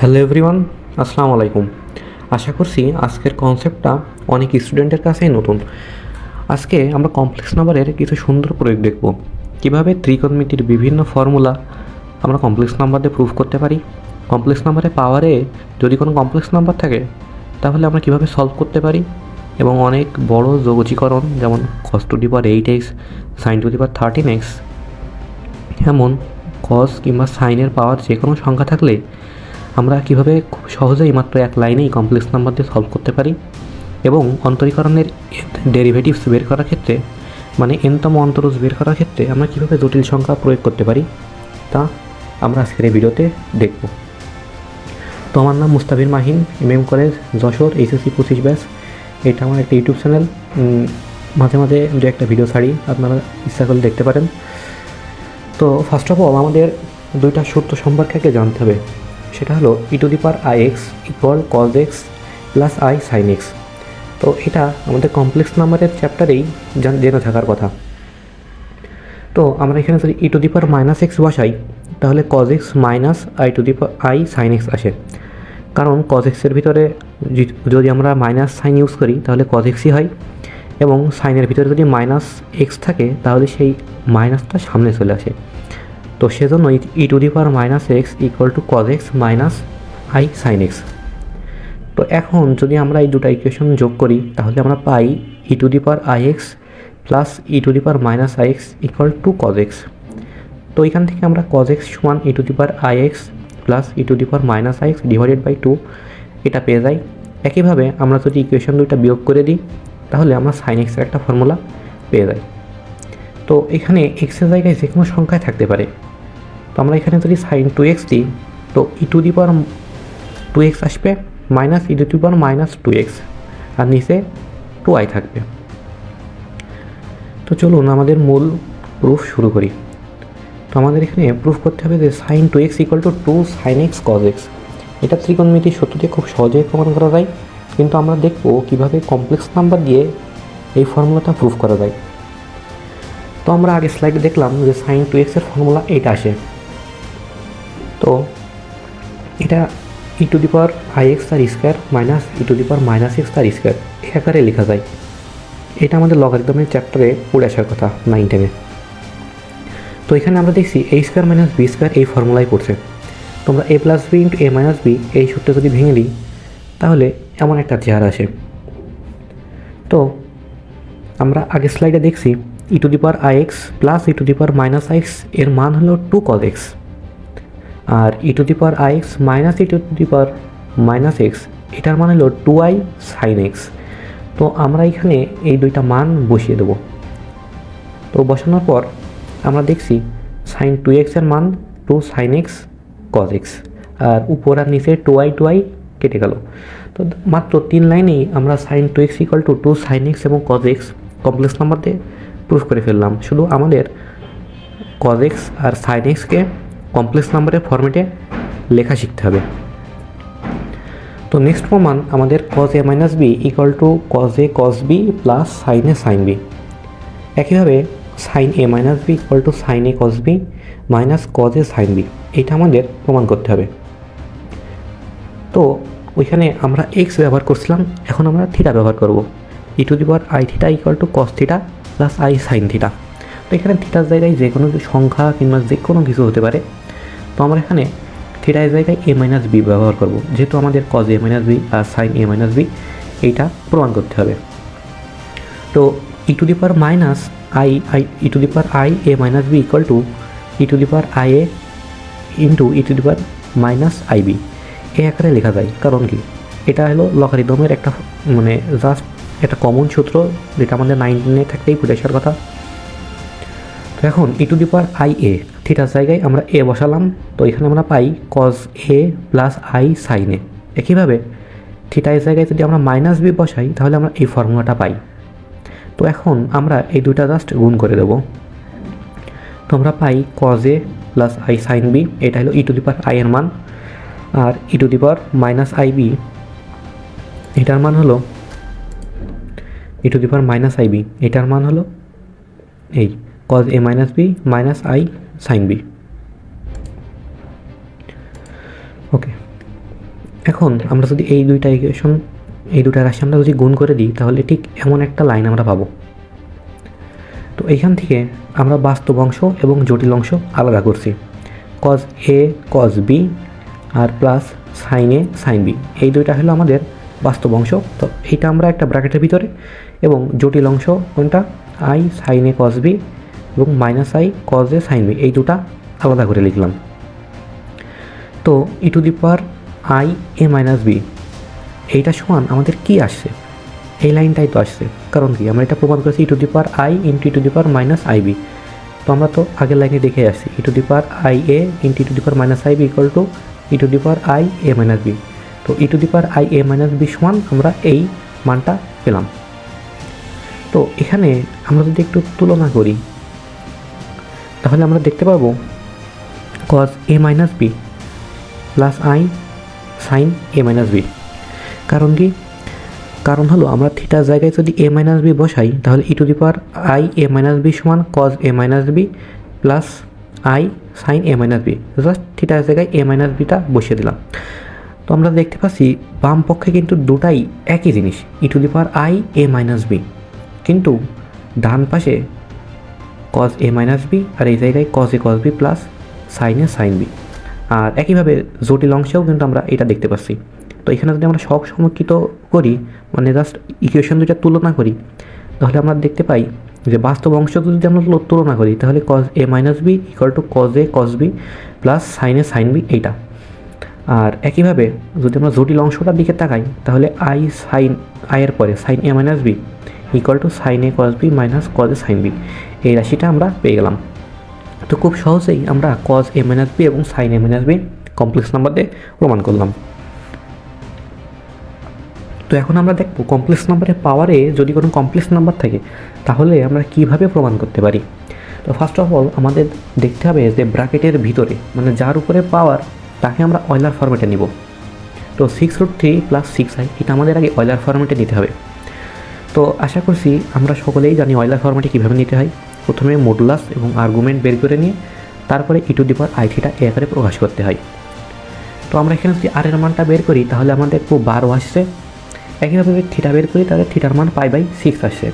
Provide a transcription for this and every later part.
Hello everyone, আসসালামু আলাইকুম। আশা করছি আজকের কনসেপ্টটা অনেক স্টুডেন্টের কাছেই নতুন। আজকে আমরা কমপ্লেক্স নাম্বারের কিছু সুন্দর প্রয়োগ দেখব। কীভাবে ত্রিকোণমিতির বিভিন্ন ফর্মুলা আমরা কমপ্লেক্স নাম্বার দিয়ে প্রুভ করতে পারি? কমপ্লেক্স নাম্বারের পাওয়ারে যদি কোনো কমপ্লেক্স নাম্বার থাকে, তাহলে আমরা কীভাবে সলভ করতে পারি? এবং অনেক বড় যোগজীকরণ যেমন cos to power eight x sine to power thirteen x এমন কস কিংবা সাইনের পাওয়ার যে কোনো সংখ্যা থাকলে আমরা কীভাবে খুব সহজেই মাত্র এক লাইনেই কমপ্লেক্স নাম্বার দিয়ে সলভ করতে পারি এবং অন্তরীকরণের ডেরিভেটিভস বের করার ক্ষেত্রে মানে এনতম অন্তরজ বের করার ক্ষেত্রে আমরা কীভাবে জটিল সংখ্যা প্রয়োগ করতে পারি, তা আমরা আজকের এই ভিডিওতে দেখব। তো আমার নাম Mustafir Mahin M M college Jashore HSC পঁচিশ ব্যাস এটা আমার একটা ইউটিউব চ্যানেল মাঝে মাঝে দু একটা ভিডিও ছাড়ি, আপনারা ইচ্ছা করলে দেখতে পারেন। তো ফার্স্ট অফ অল আমাদের দুইটা সূত্র সম্পর্কে জানতে হবে। সেটা হলো e to the power i x equal cos x plus i sine x তো এটা আমাদের কমপ্লেক্স নাম্বারের চ্যাপ্টারেই জান- থাকার কথা। তো আমরা এখানে যদি e to the power minus x বসাই, তাহলে cos x minus i to the power i sine x আসে। কারণ কজ এক্সের ভিতরে যদি আমরা মাইনাস সাইন ইউজ করি, তাহলে কজ এক্সই হয়। এবং সাইনের ভিতরে যদি মাইনাস এক্স থাকে, তাহলে সেই মাইনাসটা সামনে চলে আসে। তো সেজন্য e to the power minus x equal to cos x minus i sine x তো এখন যদি আমরা এই দুটো ইকুয়েশন যোগ করি, তাহলে আমরা পাই e to the power i x plus e to the power minus i x equal to cos x তো এখান থেকে আমরা কজ এক্স সমান e to the power i x plus e to the power minus i x divided by two এটা পেয়ে যাই। একইভাবে আমরা যদি ইকুয়েশন দুইটা বিয়োগ করে দিই, তাহলে আমরা সাইন এক্সের একটা ফর্মুলা পেয়ে যাই। তো এখানে এক্সের জায়গায় যে কোনো সংখ্যায় থাকতে পারে। তো আমরা এখানে যদি সাইন টু এক্স দিই তো e to the power two x আসবে minus e to the power minus two x আর নিচে টু আই থাকবে। তো চলুন আমাদের মূল প্রুফ শুরু করি। তো আমাদের এখানে প্রুফ করতে হবে যে sine two x equal to two sine x cos x এটা ত্রিকোণমিতির সূত্র দিয়ে খুব সহজেই প্রমাণ করা যায়, কিন্তু আমরা দেখব কীভাবে কমপ্লেক্স নাম্বার দিয়ে এই ফর্মুলাটা প্রুফ করা যায়। তো আমরা আগে স্লাইডে দেখলাম যে সাইন টু এক্সের ফর্মুলা এইটা আসে। তো এটা e to the power i x তার square minus e to the power minus x তার স্কোয়ার এই আকারে লেখা যায়। এটা আমাদের লগারিদমের চ্যাপ্টারে পড়ে আসার কথা নাইন টেনে তো এখানে আমরা দেখছি A square minus B square এই ফর্মুলাই পড়ছে। তোমরা A plus B into A minus B এই সূত্রে যদি ভেঙে দিই, তাহলে এমন একটা চেহারা আসে। তো আমরা আগের স্লাইডে দেখছি e to the power i x plus e to the power minus এক্সের মান হলো two cos x R e to the power i x minus e to the power minus x এটার মান হলো টু আই সাইন এক্স তো আমরা এখানে এই দুইটা মান বসিয়ে দেবো। তো বসানোর পর আমরা দেখছি সাইন টু এক্সের মান two sine x cos x আর উপর আর নিচে টু আই টু আই কেটে গেল। তো মাত্র তিন লাইনেই আমরা sine two x equal to two sine x এবং কজ এক্স কমপ্লেক্স নাম্বার দিয়ে প্রুফ করে ফেললাম। শুধু আমাদের কজ এক্স আর সাইন এক্সকে কমপ্লেক্স নাম্বারের ফর্মেটে লেখা শিখতে হবে। তো নেক্সট প্রমাণ আমাদের cos a minus b equal to cos a cos b plus sine a sine b একইভাবে sine a minus b equal to sine a cos b minus cos a sine b এটা আমাদের প্রমাণ করতে হবে। তো ওইখানে আমরা এক্স ব্যবহার করছিলাম, এখন আমরা থিটা ব্যবহার করব। E to the power i theta equal to cos theta plus i sine theta তো এখানে থিটার জায়গায় যে কোনো সংখ্যা কিংবা যে কোনো কিছু হতে পারে তো আমরা এখানে থিটার জায়গায় এ মাইনাস বি ব্যবহার করব। যেহেতু আমাদের কজ এ মাইনাস বি আর সাইন এ মাইনাস বি এইটা প্রমাণ করতে হবে। তো e to the power minus i i e to the power i a minus b equal to e to the power i a into e to the power minus i b এই আকারে লেখা যায়, কারণ কি? এটা হলো লগারিদমের একটা মানে জাস্ট একটা কমন সূত্র, যেটা আমাদের নাইনটিনে থাকতেই ফুটে আসার কথা। এখন ই টু দি পাওয়ার আই এ, থিটার জায়গায় আমরা এ বসালাম, তো এখানে আমরা পাই cos a plus i sine a. একইভাবে থিটার জায়গায় যদি আমরা মাইনাস বি বসাই, তাহলে আমরা এই ফর্মুলাটা পাই। তো এখন আমরা এই দুইটা জাস্ট গুণ করে দেব। তো আমরা পাই cos a plus i sine b এটা হলো e to the power i এর মান। আর e to the power minus i b এটার মান হলো e to the power minus i b এটার মান হলো এই। Cos a minus b minus i sine b okay এখন আমরা যদি এই দুইটা ইকুয়েশন এই দুটা রাশি আমরা যদি গুণ করে দিই, তাহলে ঠিক এমন একটা লাইন আমরা পাবো। তো এইখান থেকে আমরা বাস্তব অংশ এবং জটিল অংশ আলাদা করছি। Cos a cos b R plus sine a sine b এই দুইটা হলো আমাদের বাস্তব অংশ। তো এইটা আমরা একটা ব্র্যাকেটের ভিতরে এবং জটিল অংশ কোনটা? I sine a cos b এবং minus i cos a sine b এই দুটা আলাদা করে লিখলাম। তো e to the power i a minus b এইটা সমান আমাদের কি আসছে? এই লাইনটাই তো আসছে। কারণ কি? আমরা এটা প্রমাণ করেছি e to the power i into e to the power minus i b তো আমরা তো আগের লাইনে দেখে আসছি e to the power i a into e to the power minus i b equal to e to the power i a minus b তো e to the power i a minus b সমান আমরা এই মানটা পেলাম। তো এখানে আমরা যদি একটু তুলনা করি তাহলে আমরা দেখতে পাবো cos a minus b plus i sine a minus b কারণ কি? কারণ হলো আমরা থিটার জায়গায় যদি এ মাইনাস বি বসাই, তাহলে e to the power i a minus b সমান cos a minus b plus i sine a minus b just থিটার জায়গায় এ মাইনাস বিটা বসিয়ে দিলাম। তো আমরা দেখতে পাচ্ছি, বাম পক্ষে কিন্তু দুটাই একই জিনিস e to the power i a minus b কিন্তু ডান পাশে কজ এ মাইনাস বি আর এই জায়গায় cos a cos b plus sine sine b আর একইভাবে জটিল অংশেও কিন্তু আমরা এটা দেখতে পাচ্ছি। তো এখানে যদি আমরা সব সমকিত করি মানে জাস্ট ইকুয়েশন দুইটা তুলনা করি, তাহলে আমরা দেখতে পাই যে বাস্তব অংশ যদি আমরা তুল- তুলনা করি, তাহলে cos a minus b equal to cos a cos b plus sine sine b এইটা। আর একইভাবে যদি আমরা জটিল অংশটার দিকে তাকাই, তাহলে আই সাইন আয়ের পরে sine a minus b equal to sine a cos b minus cos a sine b এই রাশিটা আমরা পেয়ে গেলাম। তো খুব সহজেই আমরা কজ এ মাইনাস বি এবং sine a minus b complex number দিয়ে প্রমাণ করলাম। তো এখন আমরা দেখব কমপ্লেক্স নাম্বারের পাওয়ারে যদি কোনো কমপ্লেক্স নাম্বার থাকে, তাহলে আমরা কীভাবে প্রমাণ করতে পারি? তো ফার্স্ট অফ অল আমাদের দেখতে হবে যে ব্র্যাকেটের ভিতরে মানে যার উপরে পাওয়ার তাকে আমরা অয়লার ফরম্যাটে নিব। তো six root three plus six i এটা আমাদের আগে অয়লার ফরম্যাটে নিতে হবে। তো আশা করছি আমরা সকলেই জানি অয়লার ফরম্যাটে কীভাবে নিতে হয়। প্রথমে মডুলাস এবং আর্গুমেন্ট বের করে নিয়ে তারপরে ইটু দিপার আই থিটা এ আকারে প্রকাশ করতে হয়। তো আমরা এখানে যদি আর এর মানটা বের করি, তাহলে আমাদের খুব বারো আসছে। একইভাবে থিটা বের করি, তাহলে থিটার মান পাই বাই সিক্স আসছে।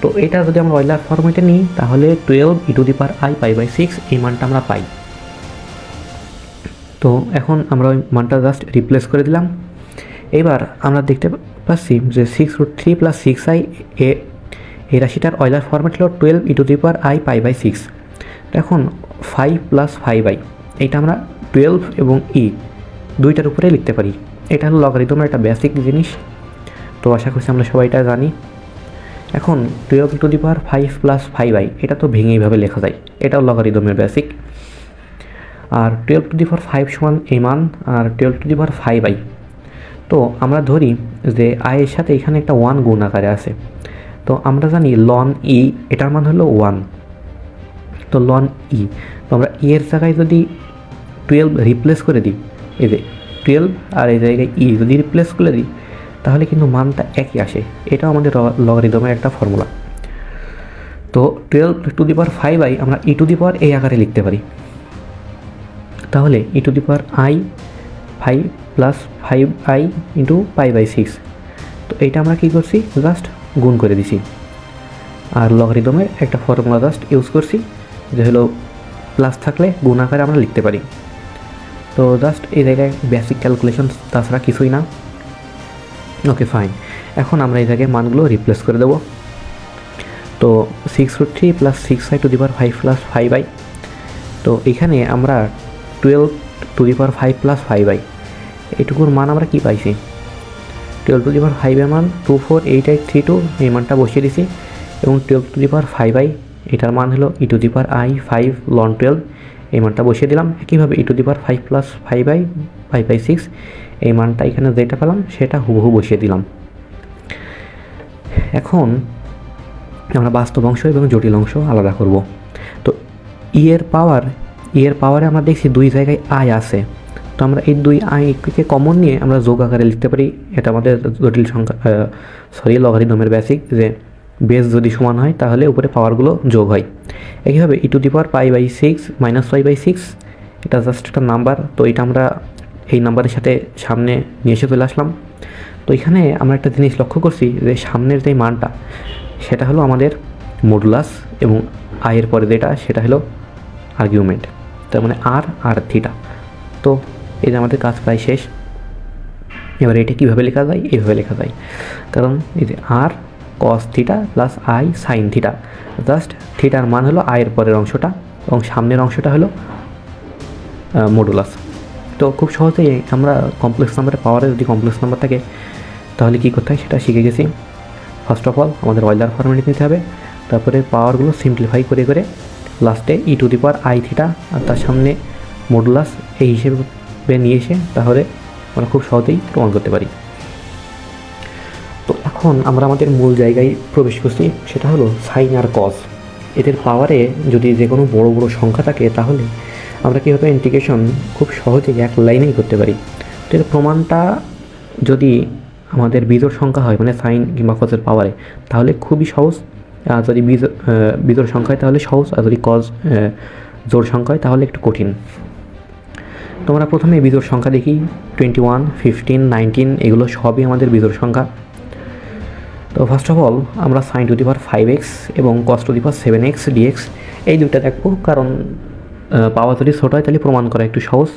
তো এটা যদি আমরা অয়লার ফরম্যাটে নিই, তাহলে twelve e to the power i pi by six এই মানটা আমরা পাই। তো এখন আমরা ওই মানটা জাস্ট রিপ্লেস করে দিলাম। এবার আমরা দেখতে পাচ্ছি যে six root three plus six i এ এই রাশিটার অয়লার ফরম্যাট হলো twelve e to the power i pi by six এখন ফাইভ প্লাস ফাইভ আই এইটা আমরা টুয়েলভ এবং ই দুইটার উপরে লিখতে পারি। এটা হলো লগারিদমের একটা বেসিক জিনিস। তো আশা করছি আমরা সবাই এটা জানি। এখন twelve to the power five plus five i এটা তো ভেঙে এইভাবে লেখা যায়। এটাও লগারিদমের basic R twelve to the power five সমান এই মান, আর twelve to the power five i তো আমরা ধরি যে আয়ের সাথে এখানে একটা ওয়ান গুণ আকারে আছে। তো আমরা জানি লন ই এটার মান হলো ওয়ান তো লন ই তো আমরা ই এর জায়গায় যদি টুয়েলভ রিপ্লেস করে দিই, এই যে টুয়েলভ আর এই জায়গায় ই যদি রিপ্লেস করে দিই, তাহলে কিন্তু মানটা একই আসে। এটাও আমাদের লগারিদমের একটা ফর্মুলা তো twelve to the power five i আমরা ই টু দি পাওয়ার এই আকারে লিখতে পারি। তাহলে e to the power i five plus five i into pi by six তো এইটা আমরা কী করছি? জাস্ট গুণ করে দিছি। আর লগারিদমের একটা ফর্মুলা জাস্ট ইউজ করছি, যে হলো প্লাস থাকলে গুণ আকারে আমরা লিখতে পারি। তো জাস্ট এই জায়গায় বেসিক ক্যালকুলেশন তাছাড়া কিছুই না। ওকে ফাইন এখন আমরা এই জায়গায় মানগুলো রিপ্লেস করে দেবো। তো six root three plus six i to the power five plus five i তো এখানে আমরা twelve to the power five plus five i এইটুকুর মান আমরা কী পাইছি? টুয়েলভ টু দি পাওয়ার ফাইভের মান two four eight eight three two এই মানটা বসিয়ে দিছি। এবং twelve to the power five i এটার মান হলো e to the i five ln twelve এই মানটা বসিয়ে দিলাম। একইভাবে e to the five plus five i five by six এই মানটা এখানে যেটা পেলাম, সেটা হুবহু বসিয়ে দিলাম। এখন আমরা বাস্তব অংশ এবং জটিল অংশ আলাদা করব। তো ই এর পাওয়ার ই এর পাওয়ারে আমরা দেখছি দুই জায়গায় আয় আছে। তো আমরা এই দুই আইকে কমন নিয়ে আমরা যোগ আকারে লিখতে পারি। এটা আমাদের জটিল সংখ্যা সরি লগারিদমের বেসিক যে বেস যদি সমান হয়, তাহলে উপরে পাওয়ারগুলো যোগ হয়। একইভাবে e to the power pi by six minus five by six এটা জাস্ট একটা নাম্বার তো এটা আমরা এই নাম্বারের সাথে সামনে নিয়ে এসে চলে আসলাম। তো এখানে আমরা একটা জিনিস লক্ষ্য করছি যে সামনের যে মানটা, সেটা হলো আমাদের মডুলাস এবং আয়ের পরে যেটা, সেটা হলো আর্গুমেন্ট তার মানে আর আর থিটা তো এই যে আমাদের কাজ প্রায় শেষ। এবার এটা কীভাবে লেখা যায়? এইভাবে লেখা যায়। কারণ এই যে আর cos theta plus i sine theta just থিটার মান হলো আয়ের পরের অংশটা এবং সামনের অংশটা হলো মডুলাস তো খুব সহজেই আমরা কমপ্লেক্স নাম্বারে পাওয়ারে যদি কমপ্লেক্স নাম্বার থাকে, তাহলে কী করতে হয়? সেটা শিখে গেছি। ফার্স্ট অফ অল আমাদের অয়েলার ফর্মেটে নিতে হবে। তারপরে পাওয়ারগুলো সিম্পলিফাই করে করে লাস্টে e to the power i theta আর তার সামনে মডুলাস এই হিসেবে নিয়ে এসে তাহলে আমরা খুব সহজেই প্রমাণ করতে পারি। তো এখন আমরা আমাদের মূল জায়গায় প্রবেশ করছি, সেটা হলো সাইন আর কস এদের পাওয়ারে যদি যে কোনো বড় বড় সংখ্যা থাকে, তাহলে আমরা কীভাবে ইন্টিগ্রেশন খুব সহজেই এক লাইনেই করতে পারি? তো এর প্রমাণটা যদি আমাদের বিজোর সংখ্যা হয় মানে সাইন কিংবা কজের পাওয়ারে তাহলে খুবই সহজ। আর যদি বিজ বিজোড় সংখ্যা হয়, তাহলে সহজ। আর যদি কজ জোর সংখ্যা হয়, তাহলে একটু কঠিন। তোমরা প্রথমে বিজোড় সংখ্যা দেখি টোয়েন্টি ওয়ান ফিফটিন নাইনটিন এগুলো সবই আমাদের বিজোড় সংখ্যা। তো ফার্স্ট অফ অল আমরা sine to the five x এবং cos to the power seven x dx এই দুইটা দেখব, কারণ পাওয়া যদি ছোটো হয় তাহলে প্রমাণ করা একটু সহজ।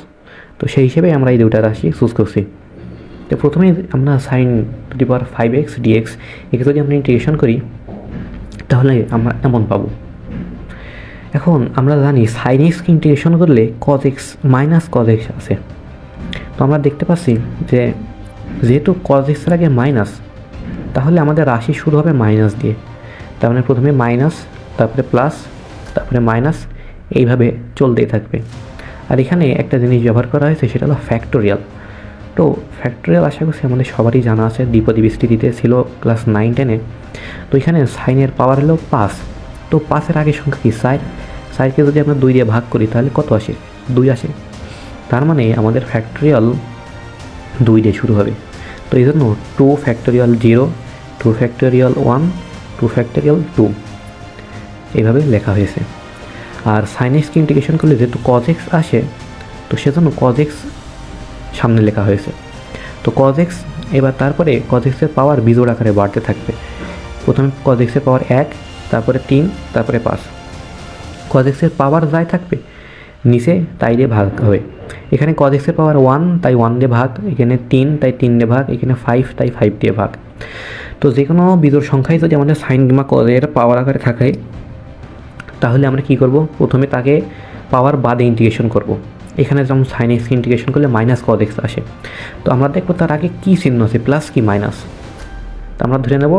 তো সেই হিসেবে আমরা এই দুইটা রাশি চুজ করছি। তো প্রথমে আমরা sine to the five x dx একে যদি আমরা ইন্টিগ্রেশন করি, তাহলে আমরা এমন পাবো। এখন আমরা জানি সাইন এক্সকে ইন্টিগ্রেশন করলে cos x minus cos x আছে। তো আমরা দেখতে পাচ্ছি যে যেহেতু কজ এক্সের আগে মাইনাস তাহলে আমাদের রাশি শুরু হবে মাইনাস দিয়ে। তার মানে প্রথমে মাইনাস তারপরে প্লাস তারপরে মাইনাস এইভাবে চলতেই থাকবে। আর এখানে একটা জিনিস ব্যবহার করা হয়েছে, সেটা হলো ফ্যাক্টোরিয়াল তো ফ্যাক্টোরিয়াল আশা করছি আমাদের সবারই জানা আছে, দ্বিপদী বিস্তৃতিতে ছিল ক্লাস নাইন টেনে তো এখানে সাইনের পাওয়ার হলো পাঁচ। তো পাঁচের আগের সংখ্যা কি? সাইন সাইনকে যদি আমরা দুই দিয়ে ভাগ করি, তাহলে কত আসে? দুই আসে। তার মানে আমাদের ফ্যাক্টরিয়াল দুই দিয়ে শুরু হবে। তো এই জন্য two factorial zero two factorial one two factorial two এইভাবে লেখা হয়েছে। আর সাইনেক্সকে ইন্টিগ্রেশন করলে যেহেতু কজেক্স আসে, তো সেজন্য কজেক্স সামনে লেখা হয়েছে। তো কজেক্স এবার তারপরে কজেক্সের পাওয়ার বিজোড় আকারে বাড়তে থাকবে। প্রথমে কজেক্সের পাওয়ার এক তারপরে তিন, তারপরে পাঁচ। কজেক্সের পাওয়ার যাই থাকবে, নিচে তাই দিয়ে ভাগ হবে। এখানে কজেক্সের পাওয়ার ওয়ান তাই ওয়ান দিয়ে ভাগ। এখানে তিন, তাই তিন দিয়ে ভাগ। এখানে ফাইভ তাই ফাইভ দিয়ে ভাগ। তো যে কোনো বিজোড় সংখ্যায় যদি আমাদের সাইন কিংবা কজের পাওয়ার আকারে থাকে, তাহলে আমরা কি করব? প্রথমে তাকে পাওয়ার বাদে ইন্টিগ্রেশন করব। এখানে যেমন সাইন এক্স ইন্টিগ্রেশন করলে মাইনাস কজ এক্স আসে। তো আমরা দেখব তার আগে কী চিহ্ন আছে প্লাস কি মাইনাস তো আমরা ধরে নেব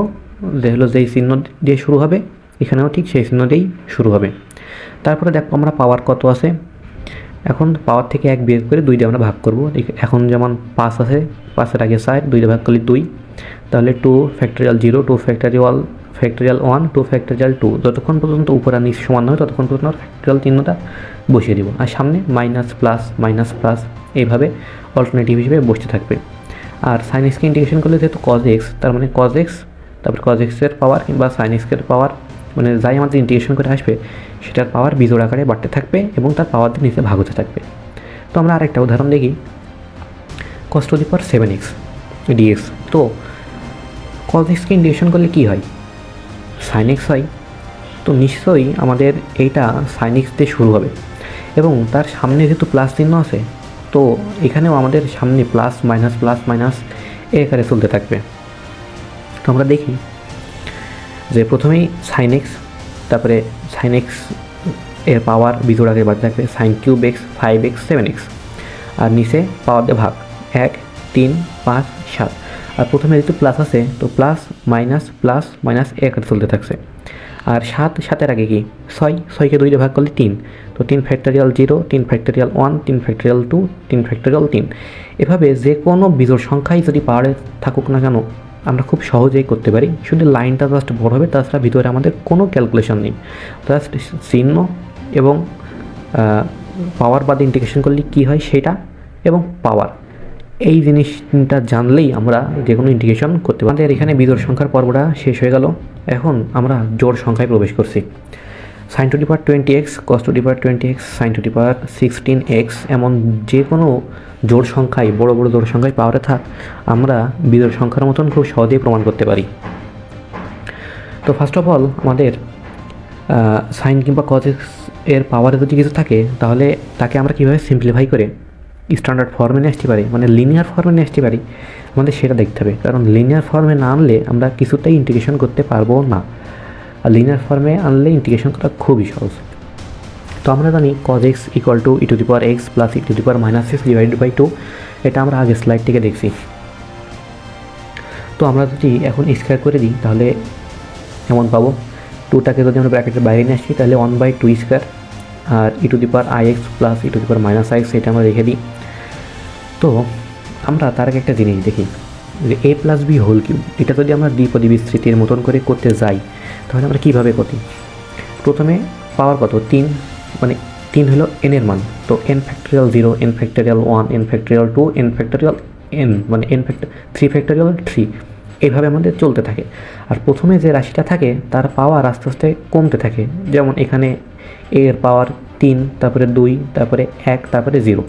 যে হলো যেই চিহ্ন দিয়ে শুরু হবে এখানেও ঠিক সেই চিহ্ন দিয়েই শুরু হবে। তারপরে দেখো আমরা পাওয়ার কত আছে? এখন পাওয়ার থেকে এক বিয়োগ করে দুই দিয়ে আমরা ভাগ করব। এখন যেমন পাঁচ আছে, পাঁচের আগে সাইড দুই দিয়ে ভাগ করলে দুই। তাহলে two factorial zero two factorial factorial one two factorial two যতক্ষণ পর্যন্ত উপর আর নিচ সমান হয়, ততক্ষণ পর্যন্ত ফ্যাক্টরিয়াল চিহ্নটা বসিয়ে দেবো। আর সামনে মাইনাস প্লাস মাইনাস প্লাস এইভাবে অল্টারনেটিভ হিসেবে বসতে থাকবে। আর সাইন এক্সকে ইন্টিগ্রেশন করলে যেহেতু কজ এক্স তার মানে কজ এক্স তারপর কজ এক্সের পাওয়ার কিংবা সাইন পাওয়ার মানে যাই আমাদের ইন্টিগ্রেশন করে আসবে, সেটার পাওয়ার বিজোড় আকারে বাড়তে থাকবে এবং তার পাওয়ার দিয়ে নিচে ভাগ হতে থাকবে। তো আমরা আরেকটা উদাহরণ দেখি। Cos to the power seven x dx তো কজ এক্সকে ইন্টিগ্রেশন করলে কী হয়? সাইন এক্স হয়। তো নিশ্চয়ই আমাদের এইটা সাইন এক্স দিয়ে শুরু হবে। এবং তার সামনে যেহেতু প্লাস চিহ্ন আছে, তো এখানেও আমাদের সামনে প্লাস মাইনাস প্লাস মাইনাস এ আকারে চলতে থাকবে। তো আমরা দেখি। যে প্রথমেই সাইন এক্স তারপরে সাইন এক্সের পাওয়ার বিজোড় আগে বাড়তে থাকবে sine cube x five x seven x আর নিচে পাওয়ার দিয়ে ভাগ, এক, তিন, পাঁচ, সাত। আর প্রথমে যেহেতু প্লাস আছে, তো প্লাস মাইনাস প্লাস মাইনাস এক চলতে থাকছে। আর সাত, সাতের আগে কি? ছয়, ছয়কে দুই দিয়ে ভাগ করলে তিন। তো তিন ফ্যাক্টরিয়াল জিরো তিন ফ্যাক্টরিয়াল ওয়ান তিন ফ্যাক্টরিয়াল টু তিন ফ্যাক্টরিয়াল তিন। এভাবে যে কোনো বিজোড় সংখ্যাই যদি পাওয়ারে থাকুক না কেন আমরা খুব সহজেই করতে পারি। শুধু লাইনটা জাস্ট বড় হবে, তাছাড়া ভিতরে আমাদের কোনো ক্যালকুলেশন নেই। জাস্ট চিহ্ন এবং পাওয়ার বাদ ইন্টিগ্রেশন করলে কী হয় সেটা এবং পাওয়ার এই জিনিসটা জানলেই আমরা যে কোনো ইন্টিগ্রেশন করতে পারি আমাদের এখানে বিজোড় সংখ্যার পর্বটা শেষ হয়ে গেল। এখন আমরা জোর সংখ্যায় প্রবেশ করছি। Sine to the power twenty x cos to the power twenty x sine to the power sixteen x এমন যে কোনো জোড় সংখ্যায়, বড় বড় জোর সংখ্যায় পাওয়ারে থাক আমরা বিজোড় সংখ্যার মতন খুব সহজেই প্রমাণ করতে পারি। তো ফার্স্ট অফ অল আমাদের সাইন কিংবা কজেক্স এর পাওয়ারে যদি কিছু থাকে, তাহলে তাকে আমরা কীভাবে সিম্পলিফাই করে স্ট্যান্ডার্ড ফর্মে নিয়ে আসতে পারি? মানে লিনিয়ার ফর্মে নিয়ে আসতে পারি। আমাদের সেটা দেখতে হবে। কারণ লিনিয়ার ফর্মে না আনলে আমরা কিছুতেই ইন্টিগ্রেশন করতে পারব না। আর লিনিয়ার ফর্মে আনলে ইন্টিগ্রেশন করা খুবই সহজ। তো আমরা জানি cos x equal to e to the power x plus e to the power minus x divided by two এটা আমরা আগে স্লাইড থেকে দেখছি। তো আমরা যদি এখন স্কোয়ার করে দিই, তাহলে এমন পাবো। টুটাকে যদি আমরা ব্র্যাকেটের বাইরে নিয়ে আসি, তাহলে one by two square R e to the power i x plus e to the power minus i x এটা আমরা রেখে দিই। তো আমরা তার আগে একটা জিনিস দেখি, যে a plus b whole cube এটা যদি আমরা দ্বিপদী বিস্তৃতির মতন করে করতে যাই, তাহলে আমরা কীভাবে করি প্রথমে পাওয়ার কত? তিন। মানে তিন হলো এন এর মান। তো n factorial zero n factorial one n factorial two n factorial n মানে n factor three factorial three এইভাবে আমাদের চলতে থাকে। আর প্রথমে যে রাশিটা থাকে, তার পাওয়ার আস্তে আস্তে কমতে থাকে। যেমন এখানে এর পাওয়ার তিন, তারপরে দুই, তারপরে এক, তারপরে জিরো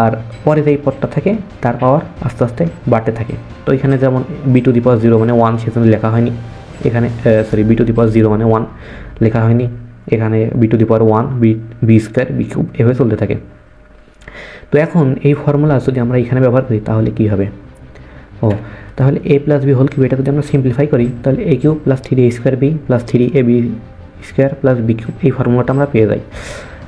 আর পরে যেই পদটা থাকে, তার পাওয়ার আস্তে আস্তে বাড়তে থাকে। তো এখানে যেমন b to the power zero মানে ওয়ান সেজন্য লেখা হয়নি। এখানে sorry b to the power zero মানে ওয়ান লেখা হয়নি। এখানে b to the power one b b square b cube এভাবে চলতে থাকে। তো এখন এই ফর্মুলা যদি আমরা এখানে ব্যবহার করি, তাহলে কী হবে? ও, তাহলে a plus b whole cube এটা যদি আমরা সিম্পলিফাই করি, তাহলে a cube plus three a square b plus three a b square plus b cube এই ফর্মুলাটা আমরা পেয়ে যাই।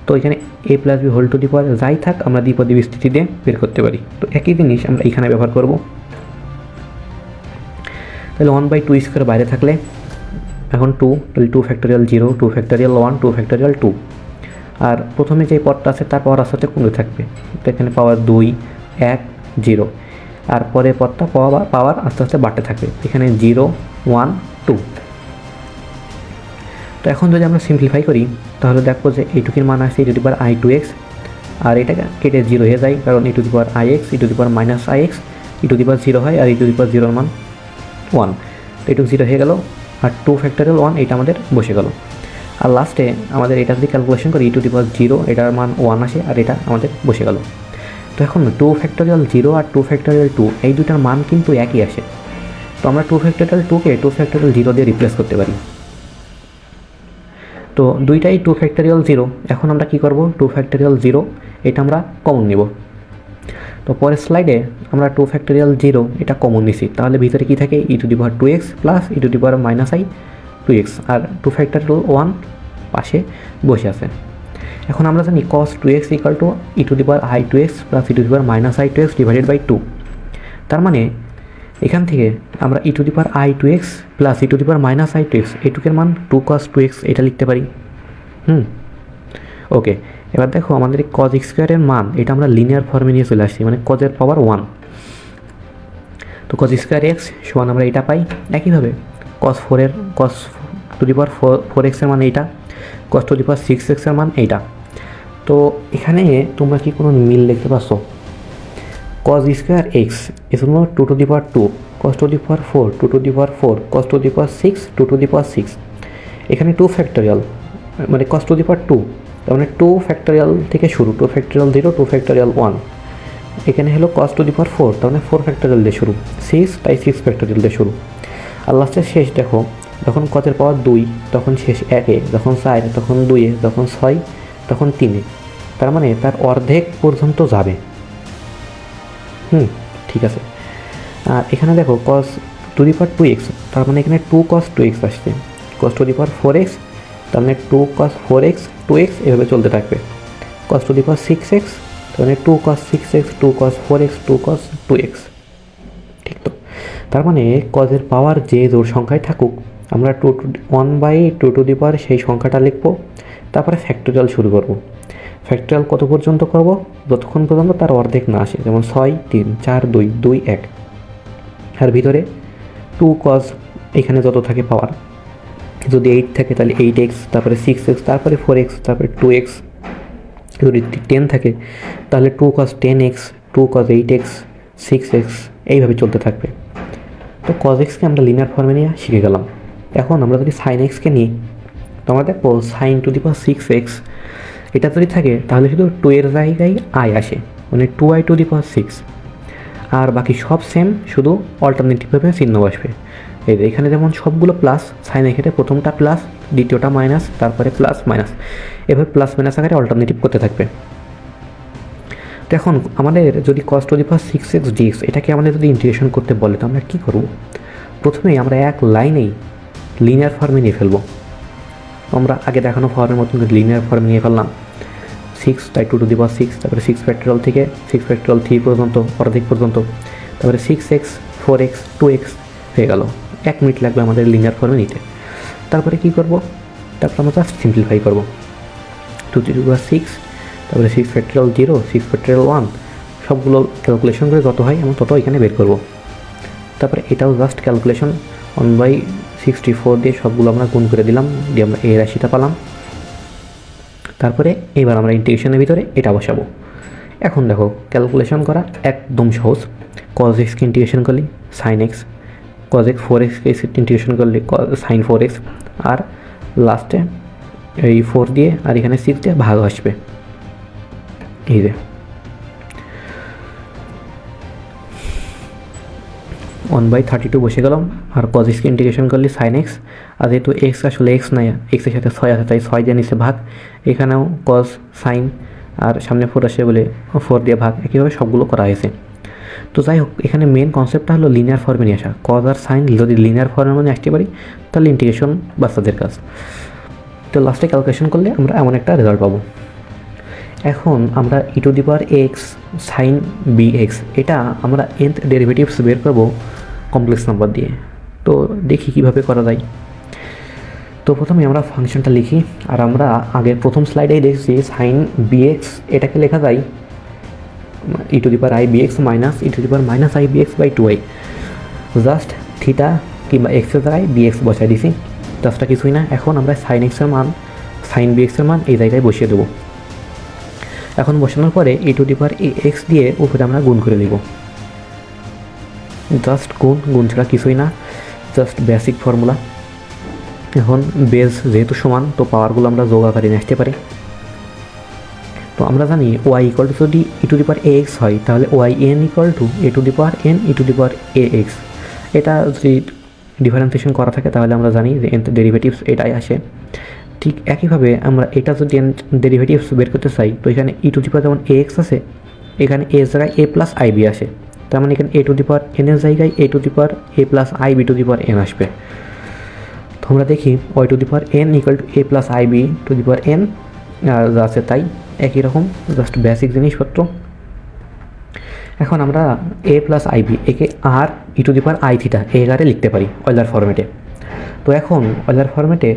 তো এখানে a plus b whole to the power যাই থাক, আমরা দ্বিপদী বিস্তৃতি দিয়ে বের করতে পারি। তো একই জিনিস আমরা এখানে ব্যবহার করব। তাহলে ওয়ান বাই টু স্কোয়ার বাইরে থাকলে এখন টু তাহলে two factorial zero two factorial one two factorial two আর প্রথমে যে পদটা আছে, তার পাওয়ার আস্তে কমে থাকবে। এখানে পাওয়ার দুই, এক জিরো আর পরে পদটা পাওয়ার পাওয়ার আস্তে আস্তে বাড়তে থাকবে। এখানে জিরো ওয়ান টু তো এখন যদি আমরা সিম্পলিফাই করি, তাহলে দেখব যে এইটুকির মান আসছে e to the power i two x আর এটা কেটে জিরো হয়ে যায়, কারণ e to i x e to the minus i x e to zero হয়, আর ই টু জিরোর মান ওয়ান তো এটুকু জিরো হয়ে গেল। আর টু ফ্যাক্টরিয়াল ওয়ান এটা আমাদের বসে গেল। আর লাস্টে আমাদের এটা যদি ক্যালকুলেশন করি ই টু দি জিরো এটার মান ওয়ান আসে আর এটা আমাদের বসে গেল। তো এখন টু ফ্যাক্টরিয়াল জিরো আর টু ফ্যাক্টরিয়াল টু এই দুটার মান কিন্তু একই আসে। তো আমরা টু ফ্যাক্টরিয়াল টুকে টু ফ্যাক্টরিয়াল জিরো দিয়ে রিপ্লেস করতে পারি। তো দুইটাই টু ফ্যাক্টরিয়াল জিরো এখন আমরা কি করব? টু ফ্যাক্টরিয়াল জিরো এটা আমরা কমন নিব। তো পরের স্লাইডে আমরা টু ফ্যাক্টরিয়াল জিরো এটা কমন নিছি। তাহলে ভিতরে কি থাকে? E to the power two x plus e to the power minus i two x R two factorial one পাশে বসে আছে। এখন আমরা জানি cos two x equal to e to the power i two x plus e to the power minus i two x divided by two তার মানে এখান থেকে আমরা e to the power i two x plus e to the power minus i two x এটুকের মান two cos two x এটা লিখতে পারি। হুম? ওকে এবার দেখো আমাদের এই কজ স্কোয়ারের মান, এটা আমরা লিনিয়ার ফর্মে নিয়ে চলে আসছি মানে কজের পাওয়ার ওয়ান তো কজ স্কোয়ার এক্স সমান আমরা এটা পাই একইভাবে। কস ফোরের cos to the power four four এক্সের মান এইটা কস টু দি পাওয়ার সিক্স এক্সের মান এইটা। তো এখানে তোমরা কি কোনো মিল দেখতে পাচ্ছ? কজ স্কোয়ার এক্স এজন্য two to the power two cos to the power four two to the power four cos to the power six two to the power six এখানে টু ফ্যাক্টোরিয়াল মানে cos to the power two মানে two factorial থেকে শুরু two factorial zero two factorial one এখানে হলো cos to the power four তার মানে four factorial দিয়ে শুরু। সিক্স তাই সিক্স ফ্যাক্টোরিয়াল দিয়ে শুরু। আর লাস্টের শেষ দেখো, যখন কতের পাওয়ার দুই, তখন শেষ একে, যখন চার, তখন দুইয়ে যখন ছয়, তখন তিনে। তার মানে তার অর্ধেক পর্যন্ত যাবে। হুম, ঠিক আছে। আর এখানে দেখো cos to the power two x তার মানে এখানে টু কস টু এক্স আসছে। Cos to the power four x তার মানে two cos four x two x এভাবে চলতে থাকবে। Cos to the power six x তার মানে two cos six x two cos four x two cos two x ঠিক তো? তার মানে কজের পাওয়ার যে জোর সংখ্যায় থাকুক, আমরা two two one by two to the power সেই সংখ্যাটা লিখব, তারপরে ফ্যাক্টোরিয়াল শুরু করব। ফ্যাক্টোরিয়াল কত পর্যন্ত করব? যতক্ষণ পর্যন্ত তার অর্ধেক না আসে, যেমন ছয়, তিন, চার, দুই দুই, এক। আর ভিতরে টু কজ এখানে যত থাকে পাওয়ার যদি এইট থাকে তাহলে এইট এক্স তারপরে সিক্স এক্স তারপরে ফোর এক্স তারপরে টু এক্স যদি টেন থাকে, তাহলে two cos ten x two cos eight x six x এইভাবে চলতে থাকবে। তো কজ এক্সকে আমরা লিনিয়ার ফর্মে নিয়ে শিখে গেলাম। এখন আমরা যদি সাইন এক্সকে নিই তো আমরা দেখব sine to the power six x এটা যদি থাকে, তাহলে শুধু টু এর জায়গায় আই আসে মানে two i to the power six আর বাকি সব সেম শুধু অল্টারনেটিভভাবে চিহ্ন বসবে। এই এখানে যেমন সবগুলো প্লাস সাইন এখানে প্রথমটা প্লাস দ্বিতীয়টা মাইনাস তারপরে প্লাস মাইনাস এভাবে প্লাস মাইনাস আকারে অল্টারনেটিভ করতে থাকবে। তো এখন আমাদের যদি cos to the power six x d x এটাকে আমাদের যদি ইন্টিগ্রেশন করতে বলে, তো আমরা কী করব? প্রথমেই আমরা এক লাইনেই লিনিয়ার ফর্মে নিয়ে ফেলব। আমরা আগে দেখানো ফর্মের মতন লিনিয়ার ফর্মে নিয়ে ফেললাম। সিক্স তাই two to the power six তারপরে সিক্স ফ্যাক্টরিয়াল থেকে সিক্স ফ্যাক্টরিয়াল থ্রি পর্যন্ত, অর্ধেক পর্যন্ত, তারপরে six x four x two x হয়ে গেল। এক মিনিট লাগবে আমাদের লিনিয়ার ফর্মে নিতে। তারপরে কী করব? তারপর আমরা জাস্ট সিম্পলিফাই করব। Two three to power six তারপরে six factorial zero six factorial one সবগুলো ক্যালকুলেশন করে যত হয় আমরা তত এখানে বের করব। তারপরে এটাও just calculation one by sixty four দিয়ে সবগুলো আমরা গুণ করে দিলাম, দিয়ে আমরা এই রাশিটা পালাম। তারপরে এবার আমরা ইন্টিগ্রেশনের ভিতরে এটা বসাবো। এখন দেখো ক্যালকুলেশন করা একদম সহজ। কজ এক্সকে ইন্টিগ্রেশন করলি sine x cos x four এক্সকে ইন্টিগ্রেশন করলে সাইন ফোর এক্স আর লাস্টে এই ফোর দিয়ে আর এখানে সিক্স দিয়ে ভাগ আসবে। এই যে। ওয়ান বাই থার্টি টু বসে গেলাম, আর কজ এক্সকে ইন্টিগ্রেশন করলে সাইন এক্স আর যেহেতু এক্স আসলে এক্স নাই এক্সের সাথে ছয় আছে, তাই ছয় দিয়ে নিচে ভাগ। এখানেও কজ সাইন আর সামনে ফোর আসে বলে ফোর দিয়ে ভাগ। একইভাবে সবগুলো করা হয়েছে। তো যাই হোক, এখানে মেন কনসেপ্টটা হলো লিনিয়ার ফর্মে নিয়ে আসা। কজ আর সাইন যদি লিনিয়ার ফর্মের মধ্যে আসতে পারি তাহলে ইন্টিগ্রেশন বাচ্চাদের কাজ। তো লাস্টে ক্যালকুলেশন করলে আমরা এমন একটা রেজাল্ট পাবো। এখন আমরা e to the power x sine b x এটা আমরা এনথ ডেরিভেটিভস বের করব কমপ্লেক্স নাম্বার দিয়ে। তো দেখি কীভাবে করা যায়। তো প্রথমে আমরা ফাংশনটা লিখি, আর আমরা আগের প্রথম স্লাইডেই দেখছি সাইন বিএক্স এটাকে লেখা যায় to the power i b x minus e to the power minus i b x by two i just theta কিংবা এক্সের জায়গায় বিএক্স বসাই দিছি। জাস্টটা কিছুই না। এখন আমরা সাইন এক্সের মান সাইন বিএক্সের মান এই জায়গায় বসিয়ে দেবো। এখন বসানোর পরে ই টু দি পাওয়ার এক্স দিয়ে উপরে আমরা গুণ করে দিব। জাস্ট গুণ গুণ ছাড়া কিছুই না। জাস্ট বেসিক ফর্মুলা এখন বেস যেহেতু সমান, তো পাওয়ারগুলো আমরা যোগ আকারে নিয়ে আসতে পারি। তো আমরা জানি ওয়াই ইকুয়াল টু যদি e to the power a x হয়, তাহলে y n equal to a to the power n e to the power a x এটা যদি ডিফারেন্সিয়েশন করা থাকে, তাহলে আমরা জানি যে এন ডেরিভেটিভস এটাই আসে। ঠিক একইভাবে আমরা এটা যদি এন ডেরিভেটিভস বের করতে চাই, তো এখানে ই টু দি পাওয়ার যেমন এ এক্স আছে, এখানে এ জায়গায় এ প্লাস আই বি আসে। তার মানে এখানে এ টু দি পাওয়ার এন এর জায়গায় a to the power a plus i b to the power n আসবে। তো আমরা দেখি y to the power n equal to a plus i b to the power n যা আছে তাই। একই রকম জাস্ট বেসিক জিনিসপত্র। এখন আমরা এ প্লাস আইবি একে r e to the i theta এ আরে লিখতে পারি অয়লার ফরম্যাটে তো এখন অয়লার ফরম্যাটে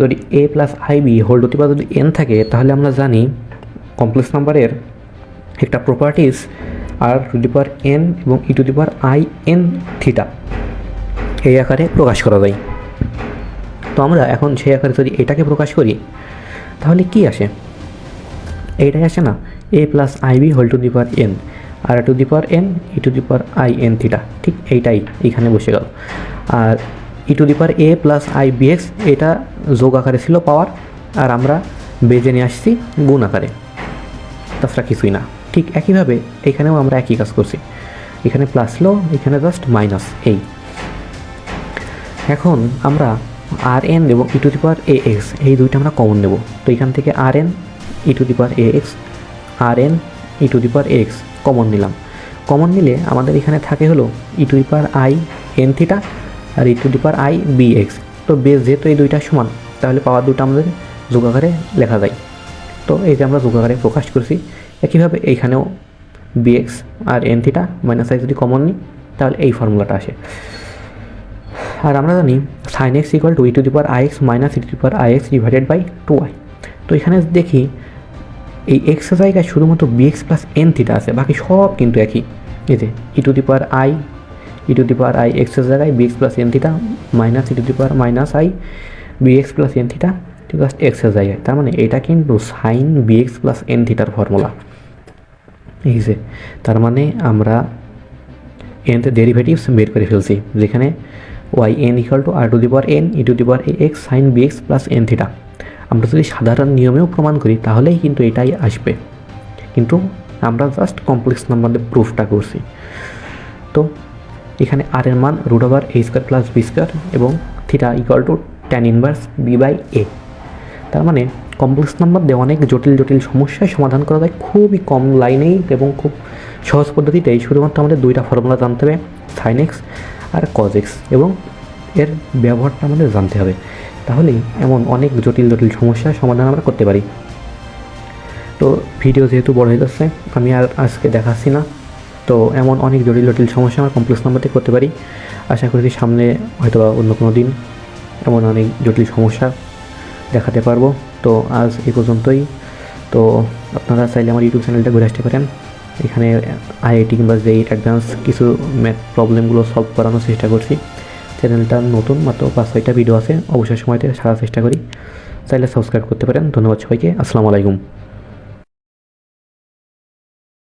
যদি a plus i b whole to the power যদি এন থাকে, তাহলে আমরা জানি কমপ্লেক্স নাম্বারের একটা properties r to the power n এবং e to the power i n theta এই আকারে প্রকাশ করা যায়। তো আমরা এখন সেই আকারে যদি এটাকে প্রকাশ করি, তাহলে কি আসে? এইটাই আসে না? A plus i b whole to the power n r to the power n e to the power i n theta ঠিক এইটাই এখানে বসে গেল। আর e to the power a plus i b x এটা যোগ আকারে ছিল পাওয়ার আর আমরা বেজে নিয়ে আসছি গুণ আকারে। তাছাড়া কিছুই না। ঠিক একইভাবে এখানেও আমরা একই কাজ করছি। এখানে প্লাস ছিল এখানে জাস্ট মাইনাস এই। এখন আমরা আর এন এবং e to the power a x এই দুইটা আমরা কমন নেব তো এখান থেকে r n e to the power a x r n e to the power x common নিলাম। কমন নিলে আমাদের এখানে থাকে হলো e to the power i n theta R e to the power i b x তো base যেহেতু এই দুইটা সমান, তাহলে পাওয়ার দুটো আমাদের যোগাকারে লেখা যায়। তো এই যে আমরা যোগাকারে প্রকাশ করছি, একইভাবে এইখানেও b x R n theta minus i যদি কমন নিই, তাহলে এই ফর্মুলাটা আসে। আর আমরা জানি sine x equal to e to the power i x minus e to the power i x divided by two i তো এখানে দেখি এই এক্স জায়গায় শুধুমাত্র b x plus n theta আছে, বাকি সব কিন্তু একই। এই যে e to the power i e to the power i এক্সের জায়গায় b x plus n theta minus e to the power minus i b x plus n theta ঠিক আছে এক্সের জায়গায়। তার মানে এটা কিন্তু sine b x plus n থিটার ফর্মুলা এই যে, তার মানে আমরা এনতে ডেরিভেটিভস বের করে ফেলছি, যেখানে y n equal to r to the power n e to the power a x sine b x plus n theta আমরা যদি সাধারণ নিয়মেও প্রমাণ করি, তাহলেই কিন্তু এটাই আসবে। কিন্তু আমরা জাস্ট কমপ্লেক্স নাম্বার দিয়ে প্রুফটা করছি। তো এখানে আর এর মান root over a square plus b square এবং theta equal to tan inverse b by a তার মানে কমপ্লেক্স নাম্বার দিয়ে অনেক জটিল জটিল সমস্যার সমাধান করা যায় খুবই কম লাইনেই এবং খুব সহজ পদ্ধতিতেই শুধুমাত্র আমাদের দুইটা ফর্মুলা জানতে হবে সাইন এক্স আর কজ এক্স এবং এর ব্যবহারটা আমাদের জানতে হবে। তাহলেই এমন অনেক জটিল জটিল সমস্যার সমাধান আমরা করতে পারি। তো ভিডিও যেহেতু বড় হয়ে যাচ্ছে, আমি আর আজকে দেখাচ্ছি না। তো এমন অনেক জটিল জটিল সমস্যা আমরা কমপ্লেক্স নাম্বারতে করতে পারি। আশা করি সামনে হয়তো অন্য কোনো দিন এমন অনেক জটিল সমস্যা দেখাতে পারব। তো আজ এই পর্যন্তই। তো আপনারা চাইলে আমার ইউটিউব চ্যানেলটা ঘুরে আসতে পারেন। এখানে আইআইটি কিংবা জেই অ্যাডভান্স কিছু ম্যাথ প্রবলেমগুলো সলভ করানোর চেষ্টা করছি। চ্যানেলটা নতুন, মাত্র পাঁচ ছয়টা ভিডিও আছে অবসর সময়তে সারার চেষ্টা করি। চাইলে সাবস্ক্রাইব করতে পারেন। ধন্যবাদ সবাইকে। আসসালামু আলাইকুম।